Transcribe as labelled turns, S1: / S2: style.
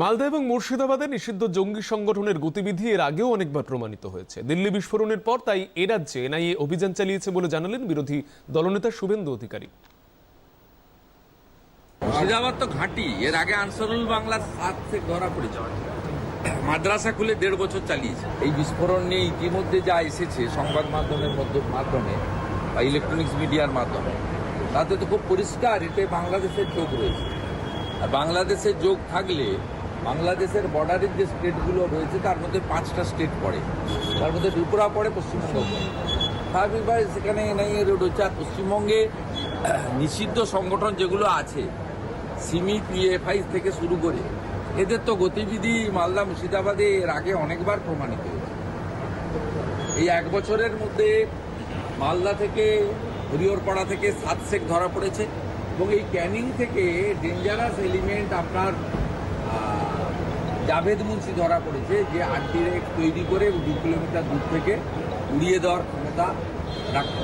S1: মালদা এবং মুর্শিদাবাদে নিষিদ্ধ জঙ্গি সংগঠনের গতিবিধি এর আগেও অনেকবার প্রমাণিত হয়েছে। দিল্লি বিস্ফোরণের পর তাই এ রাজ্যে এনআইএ অভিযান চালিয়েছে বলে জানালেন বিরোধী দলনেতা শুভেন্দু অধিকারী।
S2: মুর্শিদাবাদ তো ঘাঁটি। এর আগে আনসারুল বাংলার সাত থেকে ধরা পড়েছে মাদ্রাসা খুলে দেড় বছর চালিয়েছে। এই বিস্ফোরণ নিয়ে ইতিমধ্যে যা এসেছে সংবাদ মাধ্যমের মধ্য মাধ্যমে বা ইলেকট্রনিক্স মিডিয়ার মাধ্যমে, তাতে তো খুব পরিষ্কার। এতে বাংলাদেশের যোগ রয়েছে। আর বাংলাদেশের যোগ থাকলে বাংলাদেশের বর্ডারের যে স্টেটগুলো রয়েছে, তার মধ্যে পাঁচটা স্টেট পড়ে। তার মধ্যে ত্রিপুরা পড়ে, পশ্চিমবঙ্গ পড়ে। স্বাভাবিকভাবে সেখানে এনআইএ রোড হচ্ছে, আর পশ্চিমবঙ্গে নিষিদ্ধ সংগঠন যেগুলো আছে, সিমি, পিএফআই থেকে শুরু করে, এদের তো গতিবিধি মালদা মুর্শিদাবাদে এর আগে অনেকবার প্রমাণিত হয়েছে। এই এক বছরের মধ্যে মালদা থেকে হরিহরপাড়া থেকে সাত শেখ ধরা পড়েছে, এবং এই ক্যানিং থেকে ডেঞ্জারাস এলিমেন্ট আপনার জাভেদ মুন্সি ধরা পড়েছে, যে আর্টিরেক তৈরি করে দু কিলোমিটার দূর থেকে উড়িয়ে দেওয়ার ক্ষমতা রাখত